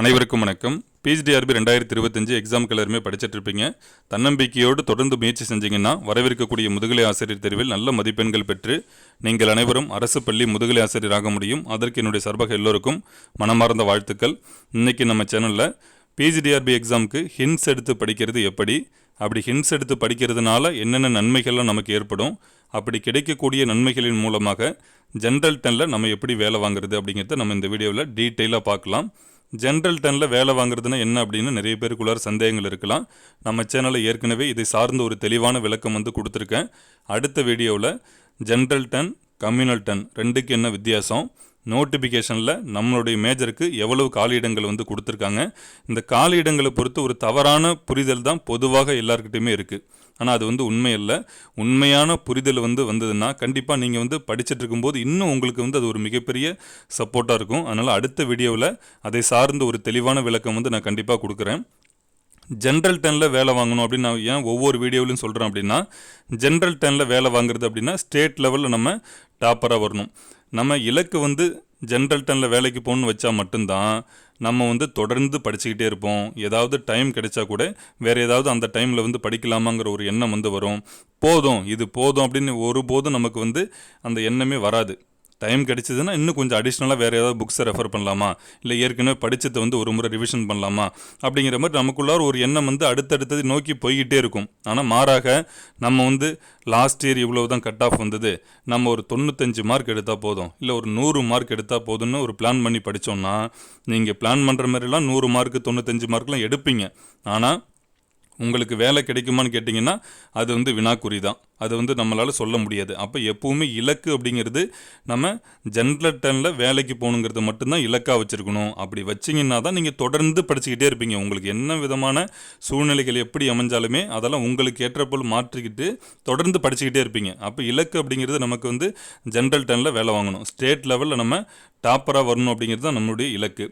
அனைவருக்கும் வணக்கம். பிஜிடிஆர்பி ரெண்டாயிரத்தி இருபத்தஞ்சு எக்ஸாமுக்கு எல்லாருமே படிச்சுட்டு இருப்பீங்க தன்னம்பிக்கையோடு தொடர்ந்து முயற்சி செஞ்சீங்கன்னா வரவிருக்கக்கூடிய முதுகலை ஆசிரியர் தேர்வில் நல்ல மதிப்பெண்கள் பெற்று நீங்கள் அனைவரும் அரசு பள்ளி முதுகலை ஆசிரியராக முடியும். அதற்கு என்னுடைய சார்பாக எல்லோருக்கும் மனமார்ந்த வாழ்த்துக்கள். இன்றைக்கி நம்ம சேனலில் பிஜிடிஆர்பி எக்ஸாமுக்கு ஹின்ஸ் எடுத்து படிக்கிறது எப்படி? அப்படி ஹின்ஸ் எடுத்து படிக்கிறதுனால என்னென்ன நன்மைகள்லாம் நமக்கு ஏற்படும்? அப்படி கிடைக்கக்கூடிய நன்மைகளின் மூலமாக ஜென்ரல் டெனில் நம்ம எப்படி வேலை வாங்குறது அப்படிங்கிறத நம்ம இந்த வீடியோவில் டீட்டெயிலாக பார்க்கலாம். ஜென்ரல் டெனில் வேலை வாங்குறதுன்னா என்ன அப்படின்னு நிறைய பேருக்குள்ளார சந்தேகங்கள் இருக்கலாம். நம்ம சேனலில் ஏற்கனவே இதை சார்ந்த ஒரு தெளிவான விளக்கம் வந்து கொடுத்துருக்கேன். அடுத்த வீடியோவில் ஜென்ரல் டென் கம்யூனல் டென் ரெண்டுக்கு என்ன வித்தியாசம்? நோட்டிஃபிகேஷனில் நம்மளுடைய மேஜருக்கு எவ்வளவு காலியிடங்கள் வந்து கொடுத்துருக்காங்க. இந்த காலியிடங்களை பொறுத்து ஒரு தவறான புரிதல் தான் பொதுவாக எல்லாருக்கிட்டையுமே இருக்குது ஆனால் அது வந்து உண்மை இல்லை உண்மையான புரிதல் வந்து வந்ததுன்னா கண்டிப்பாக நீங்கள் வந்து படிச்சுட்டு இருக்கும்போது இன்னும் உங்களுக்கு வந்து அது ஒரு மிகப்பெரிய சப்போர்ட்டாக இருக்கும். அதனால் அடுத்த வீடியோவில் அதை சார்ந்த ஒரு தெளிவான விளக்கம் வந்து நான் கண்டிப்பாக கொடுக்குறேன். ஜென்ரல் டெனில் வேலை வாங்கணும் அப்படின்னு நான் ஏன் ஒவ்வொரு வீடியோவிலையும் சொல்கிறேன் அப்படின்னா ஜென்ரல் டெனில் வேலை வாங்குறது அப்படின்னா ஸ்டேட் லெவலில் நம்ம டாப்பராக வரணும். நம்ம இலக்கு வந்து ஜென்ரல் டனில் வேலைக்கு போகணுன்னு வச்சா மட்டும்தான் நம்ம வந்து தொடர்ந்து படிச்சுக்கிட்டே இருப்போம். ஏதாவது டைம் கிடைச்சா கூட வேறு ஏதாவது அந்த டைமில் வந்து படிக்கலாமாங்கிற ஒரு எண்ணம் வந்து வரும். போதும் இது போதும் அப்படின்னு ஒருபோதும் நமக்கு வந்து அந்த எண்ணமே வராது. டைம் கிடைச்சதுன்னா இன்னும் கொஞ்சம் அடிஷ்னலாக வேறு ஏதாவது புக்ஸை ரெஃபர் பண்ணலாமா? இல்லை ஏற்கனவே படித்ததை வந்து ஒரு முறை ரிவிஷன் பண்ணலாமா? அப்படிங்கிற மாதிரி நமக்குள்ளார ஒரு எண்ணம் வந்து அடுத்தடுத்தது நோக்கி போய்கிட்டே இருக்கும். ஆனால் மாறாக நம்ம வந்து லாஸ்ட் இயர் இவ்வளோ தான் கட் ஆஃப் வந்தது. நம்ம ஒரு தொண்ணூத்தஞ்சு மார்க் எடுத்தால் போதும். இல்லை ஒரு நூறு மார்க் எடுத்தால் போதும்னு ஒரு பிளான் பண்ணி படித்தோம்னா நீங்கள் பிளான் பண்ணுற மாதிரிலாம் நூறு மார்க்கு தொண்ணூத்தஞ்சு மார்க்லாம் எடுப்பீங்க. ஆனால் உங்களுக்கு வேலை கிடைக்குமான்னு கேட்டிங்கன்னா அது வந்து வினாக்குறி தான். அது வந்து நம்மளால் சொல்ல முடியாது. அப்போ எப்போவுமே இலக்கு அப்படிங்கிறது நம்ம ஜென்ரல் டர்னில் வேலைக்கு போகணுங்கிறது மட்டும்தான் இலக்காக வச்சுருக்கணும். அப்படி வச்சிங்கன்னா தான் நீங்கள் தொடர்ந்து படிச்சுக்கிட்டே இருப்பீங்க. உங்களுக்கு என்ன விதமான சூழ்நிலைகள் எப்படி அமைஞ்சாலுமே அதெல்லாம் உங்களுக்கு ஏற்றப்போல் மாற்றிக்கிட்டு தொடர்ந்து படிச்சுக்கிட்டே இருப்பீங்க. அப்போ இலக்கு அப்படிங்கிறது நமக்கு வந்து ஜென்ரல் டர்னில் வேலை வாங்கணும். ஸ்டேட் லெவலில் நம்ம டாப்பராக வரணும் அப்படிங்கிறது தான் நம்மளுடைய இலக்கு.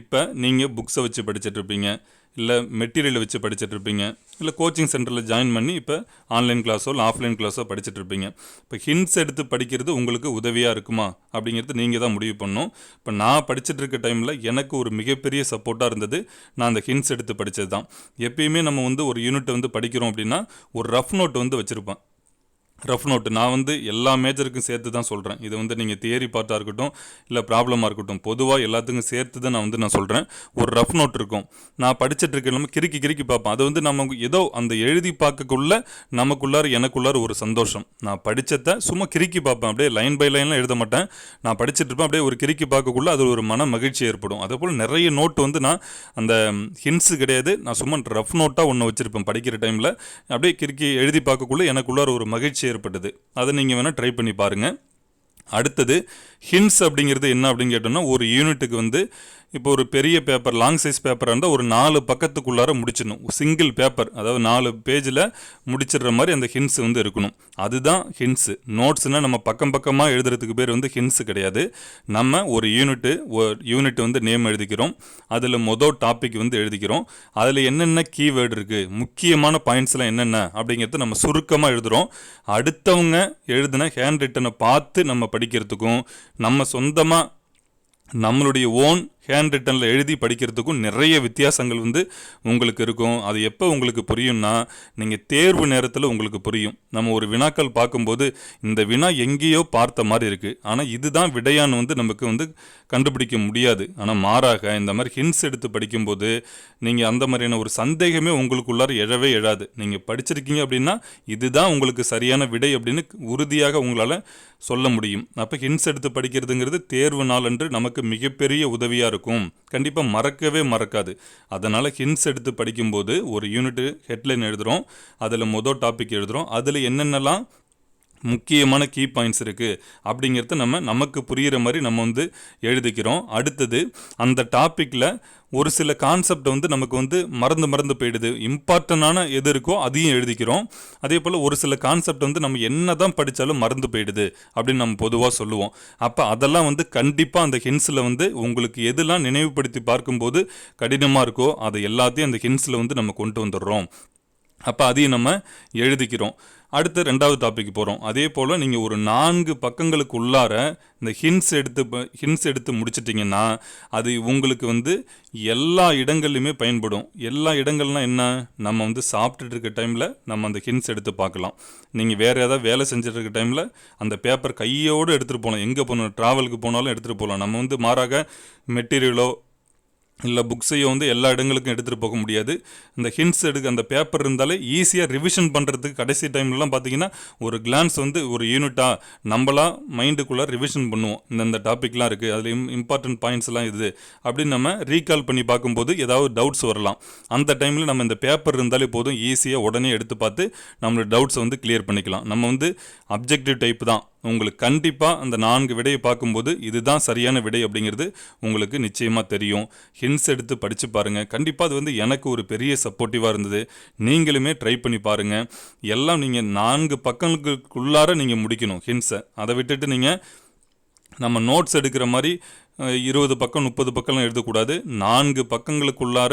இப்போ நீங்கள் புக்ஸை வச்சு படிச்சுட்டு இருப்பீங்க. இல்லை மெட்டீரியலை வச்சு படிச்சுட்ருப்பீங்க இல்லை கோச்சிங் சென்டரில் ஜாயின் பண்ணி இப்போ ஆன்லைன் கிளாஸோ இல்லை ஆஃப்லைன் கிளாஸோ படிச்சுட்ருப்பீங்க இப்போ ஹிண்ட்ஸ் எடுத்து படிக்கிறது உங்களுக்கு உதவியாக இருக்குமா? அப்படிங்கிறது நீங்கள் தான் முடிவு பண்ணணும். இப்போ நான் படிச்சுட்டு இருக்க டைமில் எனக்கு ஒரு மிகப்பெரிய சப்போர்ட்டாக இருந்தது. நான் அந்த ஹிண்ட்ஸ் எடுத்து படித்தது தான் எப்பயுமே நம்ம வந்து ஒரு யூனிட்டை வந்து படிக்கிறோம் அப்படின்னா ஒரு ரஃப் நோட் வந்து வச்சுருப்பேன் ரஃப் நோட்டு நான் வந்து எல்லா மேஜருக்கும் சேர்த்து தான் சொல்கிறேன் இது வந்து நீங்கள் தியரி பார்ட்டாக இருக்கட்டும் இல்லை ப்ராப்ளமாக இருக்கட்டும் பொதுவாக எல்லாத்துக்கும் சேர்த்து தான் நான் வந்து நான் சொல்கிறேன் ஒரு ரஃப் நோட் இருக்கும். நான் படிச்சுட்டு இருக்க நம்ம கிறுக்கி கிறுக்கி பார்ப்பேன் அது வந்து நம்ம ஏதோ அந்த எழுதி பார்க்கக்குள்ள நமக்குள்ளார எனக்குள்ளார ஒரு சந்தோஷம். நான் படித்ததை சும்மா கிறுக்கி பார்ப்பேன். அப்படியே லைன் பை லைன்லாம் எழுத மாட்டேன். நான் படிச்சுட்டு இருப்பேன். அப்படியே ஒரு கிறுக்கி பார்க்கக்குள்ள அது ஒரு மன மகிழ்ச்சி ஏற்படும். அதே போல் நிறைய நோட் வந்து நான் அந்த ஹின்ஸு கிடையாது. நான் சும்மா ரஃப் நோட்டாக ஒன்று வச்சுருப்பேன் படிக்கிற டைமில் அப்படியே கிறுக்கி எழுதி பார்க்கக்குள்ள எனக்குள்ளார ஒரு மகிழ்ச்சி ஏற்பட்டது. அதை நீங்கள் வேணால் ட்ரை பண்ணி பாருங்கள் அடுத்தது ஹின்ஸ் அப்படிங்கிறது என்ன அப்படின்னு கேட்டோம்னா ஒரு யூனிட்டுக்கு வந்து இப்போ ஒரு பெரிய பேப்பர் லாங் சைஸ் பேப்பராக இருந்தால் ஒரு நாலு பக்கத்துக்குள்ளார முடிச்சிடணும். சிங்கிள் பேப்பர் அதாவது நாலு பேஜில் முடிச்சிடுற மாதிரி அந்த ஹின்ஸ் வந்து இருக்கணும். அதுதான் ஹின்ஸு நோட்ஸ்னால் நம்ம பக்கம் பக்கமாக எழுதுறதுக்கு பேர் வந்து ஹின்ஸு கிடையாது. நம்ம ஒரு யூனிட்டு ஒரு யூனிட் வந்து நேம் எழுதிக்கிறோம். அதில் மொதல் டாபிக் வந்து எழுதிக்கிறோம். அதில் என்னென்ன கீவேர்டு இருக்குது முக்கியமான பாயிண்ட்ஸ்லாம் என்னென்ன அப்படிங்கிறது நம்ம சுருக்கமாக எழுதுகிறோம் அடுத்தவங்க எழுதின ஹேண்ட் ரிட்டனை பார்த்து நம்ம படிக்கிறதுக்கும் நம்ம சொந்தமாக நம்மளுடைய ஓன் ஹேண்ட் ரிட்டனில் எழுதி படிக்கிறதுக்கும் நிறைய வித்தியாசங்கள் வந்து உங்களுக்கு இருக்கும். அது எப்போ உங்களுக்கு புரியும்னா நீங்கள் தேர்வு நேரத்தில் உங்களுக்கு புரியும். நம்ம ஒரு வினாக்கள் பார்க்கும்போது இந்த வினா எங்கேயோ பார்த்த மாதிரி இருக்குது ஆனால் இதுதான் விடையான்னு வந்து நமக்கு வந்து கண்டுபிடிக்க முடியாது. ஆனால் மாறாக இந்த மாதிரி ஹின்ஸ் எடுத்து படிக்கும்போது நீங்கள் அந்த மாதிரியான ஒரு சந்தேகமே உங்களுக்குள்ளார எழவே எழாது. நீங்கள் படிச்சிருக்கீங்க அப்படின்னா இதுதான் உங்களுக்கு சரியான விடை அப்படின்னு உறுதியாக உங்களால் சொல்ல முடியும். அப்போ ஹின்ஸ் எடுத்து படிக்கிறதுங்கிறது தேர்வு நாளன்று நமக்கு மிகப்பெரிய உதவியாக இருக்கும் இருக்கும். கண்டிப்பாக மறக்கவே மறக்காது. அதனால் ஹின்ஸ் எடுத்து படிக்கும்போது ஒரு யூனிட்டு ஹெட்லைன் எழுதுகிறோம் அதில் மொதல் டாபிக் எழுதுகிறோம் அதில் என்னென்னலாம் முக்கியமான கீ பாயிண்ட்ஸ் இருக்குது அப்படிங்கிறத நம்ம நமக்கு புரிகிற மாதிரி நம்ம வந்து எழுதிக்கிறோம். அடுத்தது அந்த டாப்பிக்கில் ஒரு சில கான்செப்ட் வந்து நமக்கு வந்து மறந்து மறந்து போயிடுது. இம்பார்ட்டண்டான எது இருக்கோ அதையும் எழுதிக்கிறோம். அதே போல் ஒரு சில கான்செப்ட் வந்து நம்ம என்ன தான் படித்தாலும் மறந்து போயிடுது அப்படின்னு நம்ம பொதுவாக சொல்லுவோம். அப்போ அதெல்லாம் வந்து கண்டிப்பாக அந்த ஹின்ஸில் வந்து உங்களுக்கு எதெல்லாம் நினைவுபடுத்தி பார்க்கும்போது கடினமாக இருக்கோ அதை எல்லாத்தையும் அந்த ஹின்ஸில் வந்து நம்ம கொண்டு வந்துடுறோம். அப்போ அதையும் நம்ம எழுதிக்கிறோம். அடுத்து ரெண்டாவது டாபிக் போகிறோம் அதே போல் நீங்கள் ஒரு நான்கு பக்கங்களுக்கு உள்ளார இந்த ஹின்ஸ் எடுத்து ஹின்ஸ் எடுத்து முடிச்சிட்டிங்கன்னா அது உங்களுக்கு வந்து எல்லா இடங்கள்லையுமே பயன்படும். எல்லா இடங்கள்லாம் என்ன? நம்ம வந்து சாப்பிட்டுட்டு இருக்க டைமில் நம்ம அந்த ஹின்ஸ் எடுத்து பார்க்கலாம். நீங்கள் வேறு ஏதாவது வேலை செஞ்சுட்டு இருக்க டைமில் அந்த பேப்பர் கையோடு எடுத்துகிட்டு போகலாம் எங்கே போகணும்? ட்ராவலுக்கு போனாலும் எடுத்துகிட்டு போகலாம் நம்ம வந்து மாறாக மெட்டீரியலோ இல்லை புக்ஸையும் வந்து எல்லா இடங்களுக்கும் எடுத்துகிட்டு போக முடியாது. இந்த ஹிண்ட்ஸ் எடுக்க அந்த பேப்பர் இருந்தாலே ஈஸியாக ரிவிஷன் பண்ணுறதுக்கு கடைசி டைம்லலாம் பார்த்தீங்கன்னா ஒரு கிளான்ஸ் வந்து ஒரு யூனிட்டாக நம்மளாக மைண்டுக்குள்ளே ரிவிஷன் பண்ணுவோம். இந்தந்த டாப்பிக்லாம் இருக்குது அதில் இம் இம்பார்ட்டன்ட் பாயிண்ட்ஸ்லாம் இது அப்படின்னு நம்ம ரீகால் பண்ணி பார்க்கும்போது ஏதாவது டவுட்ஸ் வரலாம். அந்த டைமில் நம்ம இந்த பேப்பர் இருந்தாலே போதும் ஈஸியாக உடனே எடுத்து பார்த்து நம்மளோட டவுட்ஸை வந்து கிளியர் பண்ணிக்கலாம். நம்ம வந்து அப்ஜெக்டிவ் டைப் தான். உங்களுக்கு கண்டிப்பாக அந்த நான்கு விடையை பார்க்கும்போது இதுதான் சரியான விடை அப்படிங்கிறது உங்களுக்கு நிச்சயமாக தெரியும். ஹின்ஸ் எடுத்து படித்து பாருங்கள் கண்டிப்பாக அது வந்து எனக்கு ஒரு பெரிய சப்போர்ட்டிவாக இருந்தது. நீங்களுமே ட்ரை பண்ணி பாருங்கள் எல்லாம் நீங்கள் நான்கு பக்கங்களுக்குள்ளார நீங்கள் முடிக்கணும் ஹின்ஸை அதை விட்டுட்டு நீங்கள் நம்ம நோட்ஸ் எடுக்கிற மாதிரி இருபது பக்கம் முப்பது பக்கம்லாம் எழுதக்கூடாது. நான்கு பக்கங்களுக்குள்ளார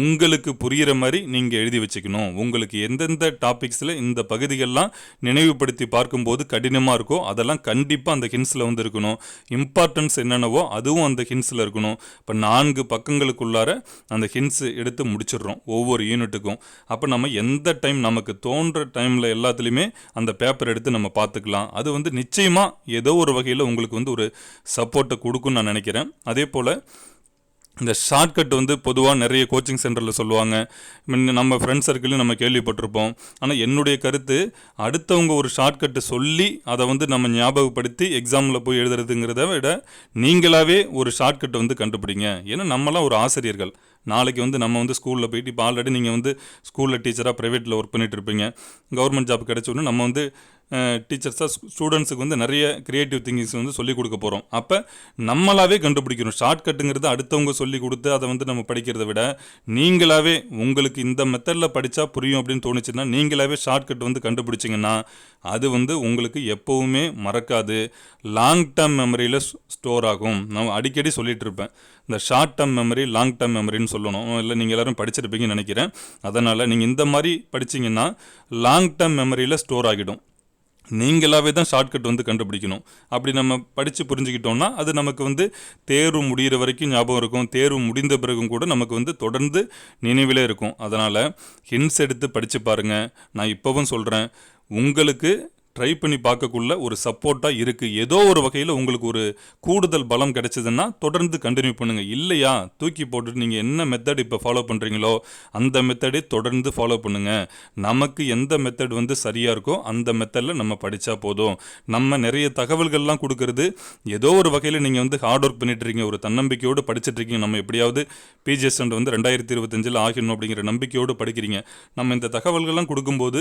உங்களுக்கு புரிகிற மாதிரி நீங்கள் எழுதி வச்சுக்கணும். உங்களுக்கு எந்தெந்த டாபிக்ஸில் இந்த பகுதிகள்லாம் நினைவுபடுத்தி பார்க்கும்போது கடினமாக இருக்கோ அதெல்லாம் கண்டிப்பாக அந்த ஹின்ஸில் வந்து இருக்கணும் இம்பார்ட்டன்ஸ் என்னென்னவோ அதுவும் அந்த ஹின்ஸில் இருக்கணும். இப்போ நான்கு பக்கங்களுக்குள்ளார அந்த ஹின்ஸ் எடுத்து முடிச்சிடுறோம் ஒவ்வொரு யூனிட்டுக்கும் அப்போ நம்ம எந்த டைம் நமக்கு தோன்ற டைமில் எல்லாத்துலேயுமே அந்த பேப்பர் எடுத்து நம்ம பார்த்துக்கலாம். அது வந்து நிச்சயமாக ஏதோ ஒரு வகையில் உங்களுக்கு வந்து ஒரு சப்போர்ட்டை கொடுக்குன்னு நான் நினைக்கிறேன். அதே போல் இந்த ஷார்ட்கட் வந்து பொதுவாக நிறைய கோச்சிங் சென்டரில் சொல்லுவாங்க. முன்ன நம்ம ஃப்ரெண்ட்ஸ் சர்க்கிளையும் நம்ம கேள்விப்பட்டிருப்போம். ஆனால் என்னுடைய கருத்து அடுத்தவங்க ஒரு ஷார்ட்கட்டு சொல்லி அதை வந்து நம்ம ஞாபகப்படுத்தி எக்ஸாமில் போய் எழுதுறதுங்கிறத விட நீங்களாகவே ஒரு ஷார்ட்கட்டை வந்து கண்டுபிடிங்க. ஏன்னா நம்மலாம் ஒரு ஆசிரியர்கள். நாளைக்கு வந்து நம்ம வந்து ஸ்கூலில் போயிட்டு இப்போ ஆல்ரெடி நீங்கள் வந்து ஸ்கூலில் டீச்சராக ப்ரைவேட்டில் ஒர்க் பண்ணிகிட்டு இருப்பீங்க. கவர்மெண்ட் ஜாப் கிடைச்ச உடனே நம்ம வந்து டீச்சர்ஸாக ஸ்டூடெண்ட்ஸுக்கு வந்து நிறைய க்ரியேட்டிவ் திங்கிங்ஸ் வந்து சொல்லிக் கொடுக்க போகிறோம் அப்போ நம்மளாவே கண்டுபிடிக்கணும். ஷார்ட்கட்டுங்கிறது அடுத்தவங்க சொல்லி கொடுத்து அதை வந்து நம்ம படிக்கிறத விட நீங்களாவே உங்களுக்கு இந்த மெத்தடில் படித்தா புரியும் அப்படின்னு தோணுச்சுன்னா நீங்களாவே ஷார்ட்கட் வந்து கண்டுபிடிச்சிங்கன்னா அது வந்து உங்களுக்கு எப்போவுமே மறக்காது. லாங் டேர்ம் மெமரியில் ஸ்டோர் ஆகும். நான் அடிக்கடி சொல்லிகிட்டு இருப்பேன். இந்த short term memory long term மெமரின்னு சொல்லணும். இல்லை நீங்கள் எல்லோரும் படிச்சிருப்பீங்கன்னு நினைக்கிறேன். அதனால் நீங்கள் இந்த மாதிரி படிச்சிங்கன்னா லாங் டேர்ம் மெமரியில் ஸ்டோர் ஆகிடும். நீங்களாவே தான் ஷார்ட்கட் வந்து கண்டுபிடிக்கணும். அப்படி நம்ம படித்து புரிஞ்சுக்கிட்டோம்னா அது நமக்கு வந்து தேர்வு முடிகிற வரைக்கும் ஞாபகம் இருக்கும். தேர்வு முடிந்த பிறகும் கூட நமக்கு வந்து தொடர்ந்து நினைவிலே இருக்கும். அதனால் ஹின்ஸ் எடுத்து படித்து பாருங்கள் நான் இப்போவும் சொல்கிறேன் உங்களுக்கு ட்ரை பண்ணி பார்க்கக்குள்ள ஒரு சப்போர்ட்டாக இருக்குது ஏதோ ஒரு வகையில் உங்களுக்கு ஒரு கூடுதல் பலம் கிடைச்சதுன்னா தொடர்ந்து கண்டினியூ பண்ணுங்கள் இல்லையா? தூக்கி போட்டுட்டு நீங்கள் என்ன மெத்தட் இப்போ ஃபாலோ பண்ணுறீங்களோ அந்த மெத்தடே தொடர்ந்து ஃபாலோ பண்ணுங்கள் நமக்கு எந்த மெத்தட் வந்து சரியாக இருக்கோ அந்த மெத்தடில் நம்ம படித்தா போதும். நம்ம நிறைய தகவல்கள்லாம் கொடுக்கறது ஏதோ ஒரு வகையில் நீங்கள் வந்து ஹார்ட் ஒர்க் பண்ணிட்டுருக்கீங்க ஒரு தன்னம்பிக்கையோடு படிச்சிட்டு இருக்கீங்க. நம்ம எப்படியாவது பிஜிஎஸ் வந்து ரெண்டாயிரத்தி இருபத்தஞ்சில் ஆகணும் அப்படிங்கிற நம்பிக்கையோடு படிக்கிறீங்க. நம்ம இந்த தகவல்கள்லாம் கொடுக்கும்போது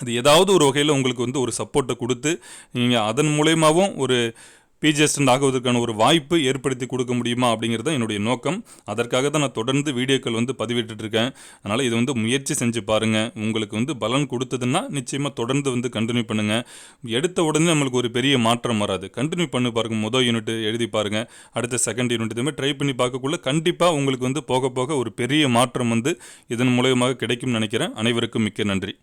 அது ஏதாவது ஒரு வகையில் உங்களுக்கு வந்து ஒரு சப்போர்ட்டை கொடுத்து நீங்கள் அதன் மூலயமாவும் ஒரு பிஜிஎஸ்டன்ட் ஆகுவதற்கான ஒரு வாய்ப்பு ஏற்படுத்தி கொடுக்க முடியுமா அப்படிங்கிறது தான் என்னுடைய நோக்கம். அதற்காக தான் நான் தொடர்ந்து வீடியோக்கள் வந்து பதிவிட்டுட்டு இருக்கேன் அதனால் இது வந்து முயற்சி செஞ்சு பாருங்கள் உங்களுக்கு வந்து பலன் கொடுத்ததுன்னா நிச்சயமாக தொடர்ந்து வந்து கண்டினியூ பண்ணுங்கள் எடுத்த உடனே நம்மளுக்கு ஒரு பெரிய மாற்றம் வராது. கண்டினியூ பண்ணி பாருங்கள் முதல் யூனிட் எழுதி பாருங்கள் அடுத்த செகண்ட் யூனிட் இதுமாதிரி ட்ரை பண்ணி பார்க்கக்குள்ள கண்டிப்பாக உங்களுக்கு வந்து போக போக ஒரு பெரிய மாற்றம் வந்து இதன் மூலயமாக கிடைக்கும்னு நினைக்கிறேன். அனைவருக்கும் மிக்க நன்றி.